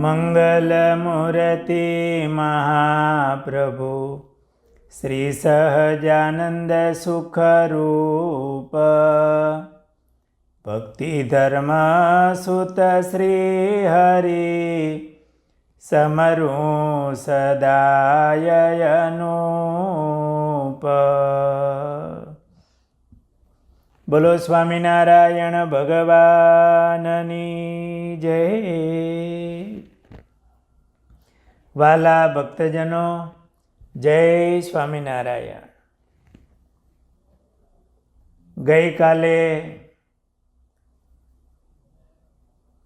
મંગલમૂર્તિ મહાપ્રભુ શ્રી સહજાનંદ સુખરૂપ ભક્તિ ધર્મ સુત શ્રી હરિ સમરું સદાયનુપ બોલો સ્વામિનારાયણ ભગવાનની જય વાલા ભક્તજનો, જય સ્વામિનારાયણ. ગઈકાલે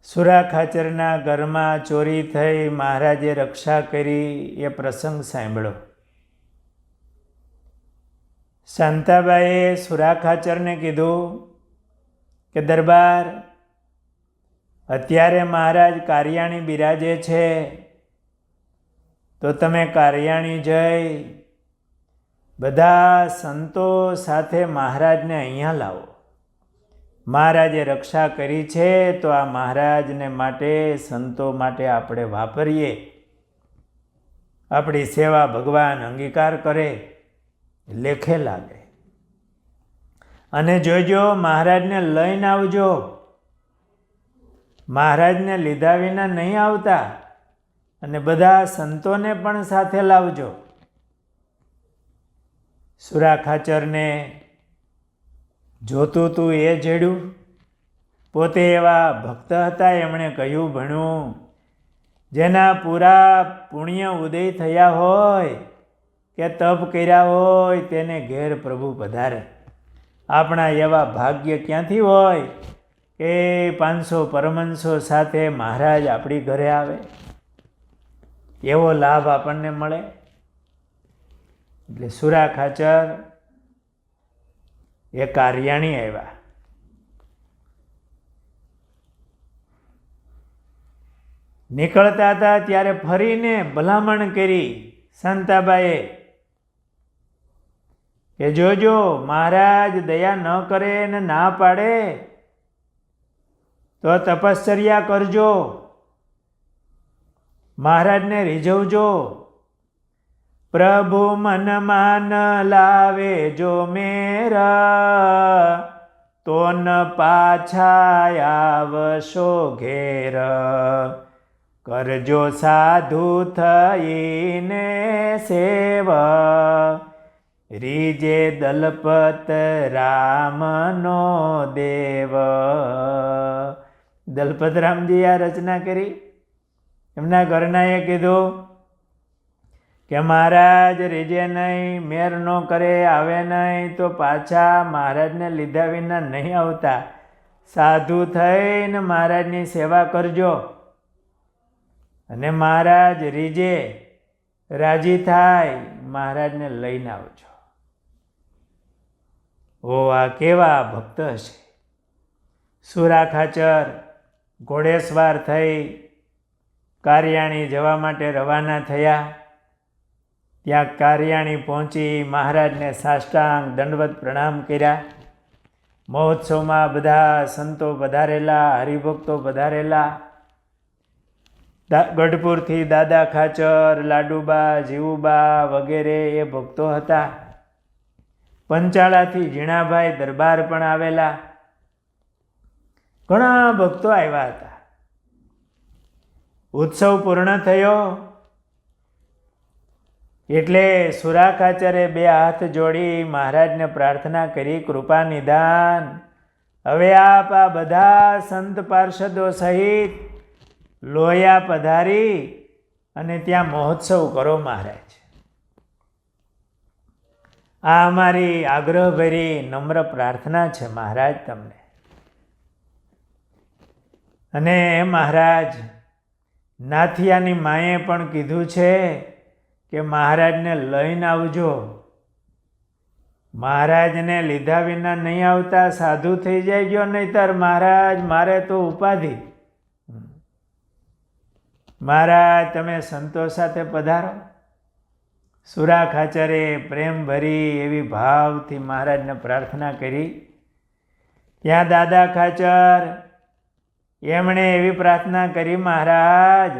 સુરા ખાચરના ઘરમાં ચોરી થઈ મહારાજે રક્ષા કરી એ પ્રસંગ સાંભળ્યો. શાંતાબાઈએ સુરા ખાચરને કીધું કે, દરબાર, અત્યારે મહારાજ કારિયાણી બિરાજે છે તો તમે કારિયાણી જઈ બધા સંતો સાથે મહારાજને અહીંયા લાવો. મહારાજે રક્ષા કરી છે તો આ મહારાજને માટે, સંતો માટે આપણે વાપરીએ. આપણી સેવા ભગવાન અંગીકાર કરે, લેખે લાગે. અને જોજો, મહારાજને લઈને આવજો. મહારાજને લીધા વિના નહીં આવતા. અને બધા સંતોને પણ સાથે લાવજો. સુરા ખાચરને જોતું તું એ જેડ્યું પોતે એવા ભક્ત હતા, એમણે કહ્યું ભણ્યું જેના પૂરા પુણ્ય ઉદય થયા હોય, કે તપ કર્યા હોય, તેને ઘેર પ્રભુ પધારે. આપણા એવા ભાગ્ય ક્યાંથી હોય કે પાંચસો પરમંશો સાથે મહારાજ આપણી ઘરે આવે? એવો લાભ આપણને મળે? એટલે સુરા ખાચર એ કાર્યાણી આવ્યા. નીકળતા હતા ત્યારે ફરીને ભલામણ કરી સંતાબાએ કે જોજો, મહારાજ દયા ન કરે ને ના પાડે, તો તપશ્ચર્યા કરજો. મહારાજને રીઝવજો. પ્રભુ મન માન લાવે જો મેરા. તો ન પાછા આવશો ઘેર. કરજો સાધુ થઈને સેવા. રીજે દલપત રામનો દેવ. દલપત રામજી આ રચના કરી. એમના ઘરનાએ કીધું કે મહારાજ, રીજે નહીં, મેર ન કરે, આવે નહીં, તો પાછા મહારાજને લીધા વિના નહીં આવતા. સાધુ થઈને મહારાજની સેવા કરજો. અને મહારાજ, રીજે, રાજી થાય, મહારાજને લઈને આવજો. ઓ, આ કેવા ભક્ત હશે. સુરા ખાચર ઘોડેસવાર થઈ કારિયાણી જવા માટે રવાના થયા. ત્યાં કારિયાણી પહોંચી મહારાજને સાષ્ટાંગ દંડવત પ્રણામ કર્યા. મહોત્સવમાં બધા સંતો પધારેલા, હરિભક્તો પધારેલા. ગઢપુરથી દાદા ખાચર, લાડુબા, જીવુબા વગેરે એ ભક્તો હતા. પંચાળાથી ઝીણાભાઈ દરબાર પણ આવેલા. ઘણા ભક્તો આવ્યા હતા. ઉત્સવ પૂર્ણ થયો. એટલે સુરાખાચરે બે હાથ જોડી મહારાજને પ્રાર્થના કરી, કૃપા નિદાન. હવે આપ આ બધા સંત પાર્ષદો સહિત લોયા પધારી અને ત્યાં મહોત્સવ કરો મહારાજ. આ અમારી આગ્રહભરી નમ્ર પ્રાર્થના છે મહારાજ તમને. અને મહારાજ નાથિયાની માએ પણ કીધું છે કે મહારાજને લઈને આવજો. મહારાજને લીધા વિના નહીં આવતા સાધુ થઈ જાય ગયો, નહીતર મહારાજ મારે તો ઉપાધિ. મહારાજ, તમે સંતો સાથે પધારો. સુરા ખાચરે પ્રેમ ભરી એવી ભાવથી મહારાજને પ્રાર્થના કરી. ત્યાં દાદા ખાચર એમણે એવી પ્રાર્થના કરી, મહારાજ,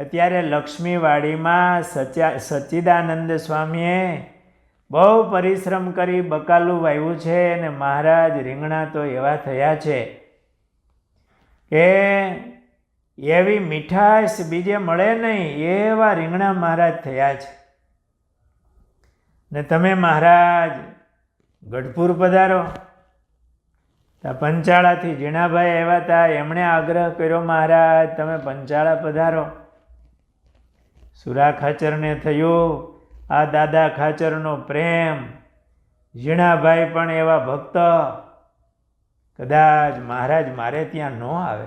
અત્યારે લક્ષ્મીવાડીમાં સચા સચ્ચિદાનંદ સ્વામીએ બહુ પરિશ્રમ કરી બકાલું વાવ્યું છે અને મહારાજ રીંગણા તો એવા થયા છે કે એવી મીઠાશ બીજે મળે નહીં એવા રીંગણા મહારાજ થયા છે. ને તમે મહારાજ ગઢપુર પધારો. પંચાળાથી જીણાભાઈ આવ્યા હતા એમણે આગ્રહ કર્યો, મહારાજ, તમે પંચાળા પધારો. સુરા ખાચરને થયું, આ દાદા ખાચરનો પ્રેમ, ઝીણાભાઈ પણ એવા ભક્ત. કદાચ મહારાજ મારે ત્યાં ન આવે.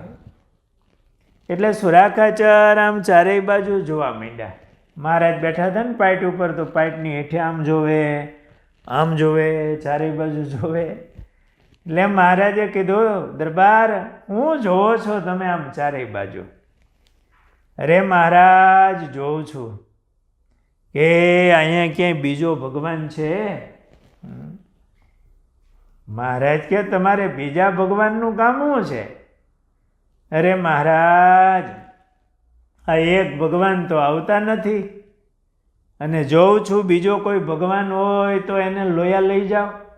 એટલે સુરા ખાચર આમ ચારેય બાજુ જોવા માંડ્યા. મહારાજ બેઠા હતા ને પાઇટ ઉપર, તો પાઇટની હેઠે આમ જોવે આમ જોવે, ચારેય બાજુ જોવે. એટલે મહારાજે કીધું, દરબાર, હું જોવો છો તમે આમ ચારેય બાજુ. અરે મહારાજ, જોઉં છું. કે અહીંયા ક્યાંય બીજો ભગવાન છે? મહારાજ કે, તમારે બીજા ભગવાનનું કામ શું છે? અરે મહારાજ, આ એક ભગવાન તો આવતા નથી. અને જોઉં છું બીજો કોઈ ભગવાન હોય તો એને લોયા લઈ જાઓ.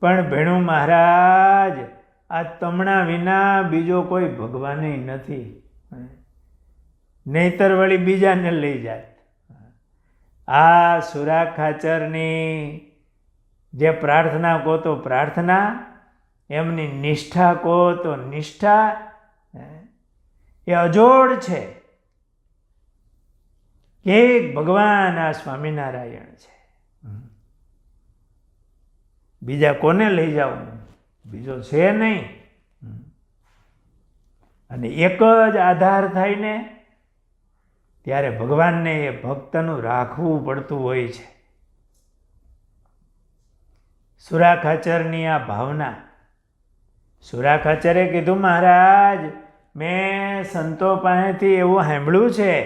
પણ ભેણુ મહારાજ, આ તમણા વિના બીજો કોઈ ભગવાન નથી. નહીતર વળી બીજાને લઈ જાય આ સુરા ખાચરની જે પ્રાર્થના કહો તો પ્રાર્થના, એમની નિષ્ઠા કહો તો નિષ્ઠા એ અજોડ છે. એક ભગવાન આ સ્વામિનારાયણ છે. બીજા કોને લઈ જાવ બીજો છે નહીં. અને એક જ આધાર થાય ને ત્યારે ભગવાનને એ ભક્તનું રાખવું પડતું હોય છે. સુરાખાચરની આ ભાવના. સુરાખાચરે કીધું, મહારાજ, મેં સંતો પાસેથી એવું સાંભળ્યું છે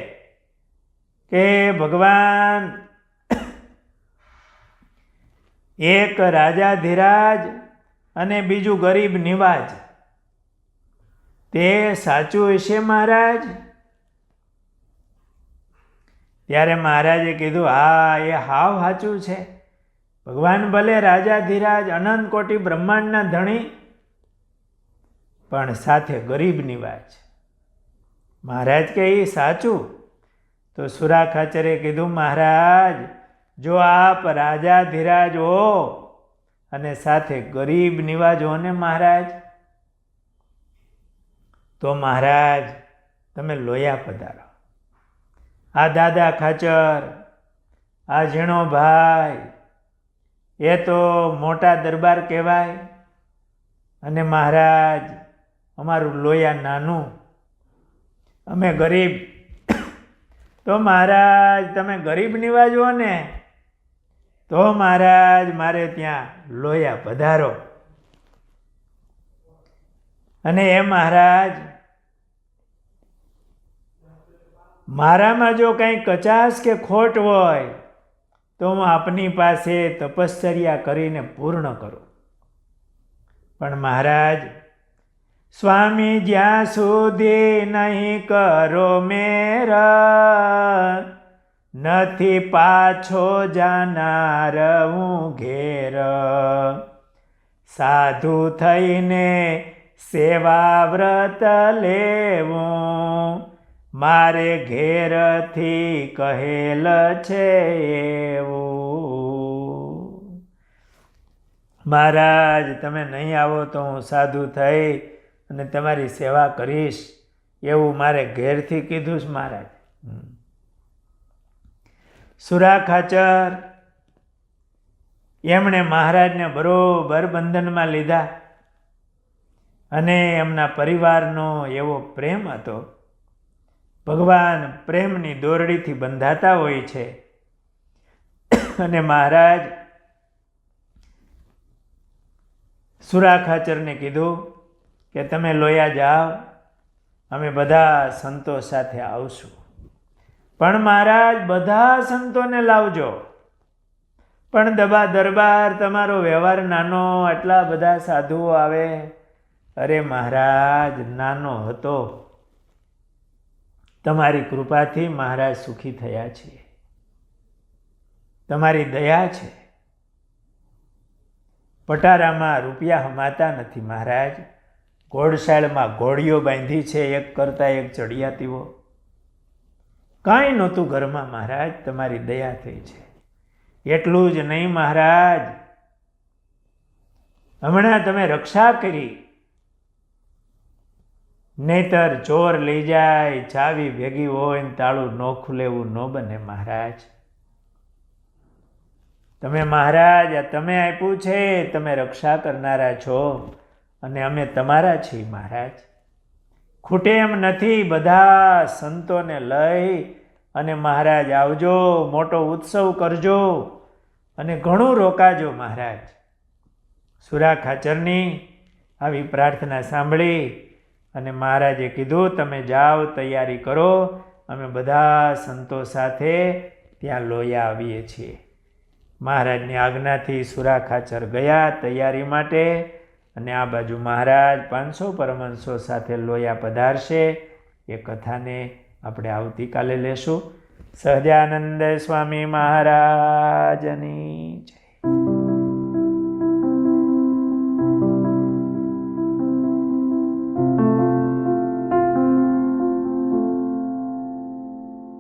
કે ભગવાન એક રાજા ધીરાજ અને બીજું ગરીબ નિવાજ. તે સાચું હશે મહારાજ? ત્યારે મહારાજે કીધું, હા, એ હાવ સાચું છે. ભગવાન ભલે રાજા ધીરાજ, અનંત કોટી બ્રહ્માંડના ધણી, પણ સાથે ગરીબ નિવાજ. મહારાજ કે એ સાચું? તો સુરા ખાચરે કીધું, મહારાજ જો આપ રાજા ધીરાજ હો અને સાથે ગરીબ નિવાજ ને મહારાજ, તો મહારાજ, તમે લોયા પધારો. આ દાદા ખાચર, આ ઝીણો ભાઈ, એ તો મોટા દરબાર કહેવાય. અને મહારાજ, અમારું લોયા નાનું, અમે ગરીબ. તો મહારાજ, તમે ગરીબ નિવાજો ને તો મહારાજ, મારે ત્યાં લોયા પધારો. અને એ મહારાજ, મારામાં જો કંઈ કચાશ કે ખોટ હોય, તો હું આપની પાસે તપશ્ચર્યા કરીને પૂર્ણ કરું. પણ મહારાજ, સ્વામી, જ્યાં સુધી નહીં કરો મેર નથી પાછો જાનાર હું ઘેર. સાધુ થઈને સેવા વ્રત લેવું, મારે ઘેરથી કહેલ છે એવું. મહારાજ, તમે નહીં આવો તો હું સાધુ થઈ અને તમારી સેવા કરીશ. એવું મારે ઘેરથી કીધું છે મહારાજ. સુરા ખાચર એમણે મહારાજને બરોબર બંધનમાં લીધા અને એમના પરિવારનો એવો પ્રેમ હતો. ભગવાન પ્રેમની દોરડીથી બંધાતા હોય છે. અને મહારાજ સુરા ખાચરને કીધું કે તમે લોયા જાઓ, અમે બધા સંતો સાથે આવશું. પણ મહારાજ, બધા સંતોને લાવજો. પણ દબા દરબાર, તમારો વ્યવહાર નાનો, આટલા બધા સાધુઓ આવે. અરે મહારાજ, નાનો હતો. તમારી કૃપાથી મહારાજ સુખી થયા છીએ. તમારી દયા છે. પટારામાં રૂપિયા હમાતા નથી મહારાજ. ઘોડશાળમાં ઘોડીઓ બાંધી છે, એક કરતાં એક ચડિયાતીઓ. કાંઈ નહોતું ઘરમાં મહારાજ, તમારી દયા થઈ છે. એટલું જ નહીં મહારાજ. હમણાં તમે રક્ષા કરી. નહીતર ચોર લઈ જાય, ચાવી ભેગી હોય ને તાળું ન ખુલેવું ન બને મહારાજ. તમે મહારાજ, આ તમે આપ્યું છે, તમે રક્ષા કરનારા છો, અને અમે તમારા છીએ મહારાજ. ખૂટે એમ નથી બધા સંતોને લઈ અને મહારાજ આવજો, મોટો ઉત્સવ કરજો અને ઘણું રોકાજો મહારાજ. સુરા ખાચરની આવી પ્રાર્થના સાંભળી અને મહારાજે કીધું, તમે જાઓ, તૈયારી કરો, અમે બધા સંતો સાથે ત્યાં લોયા આવીએ છીએ. મહારાજની આજ્ઞાથી સુરા ખાચર ગયા તૈયારી માટે અને આ બાજુ મહારાજ પાંચસો પરમંશો સાથે લોયા પધારશે. એ કથાને આપણે આવતીકાલે લેશું. સહજાનંદ સ્વામી મહારાજની જય.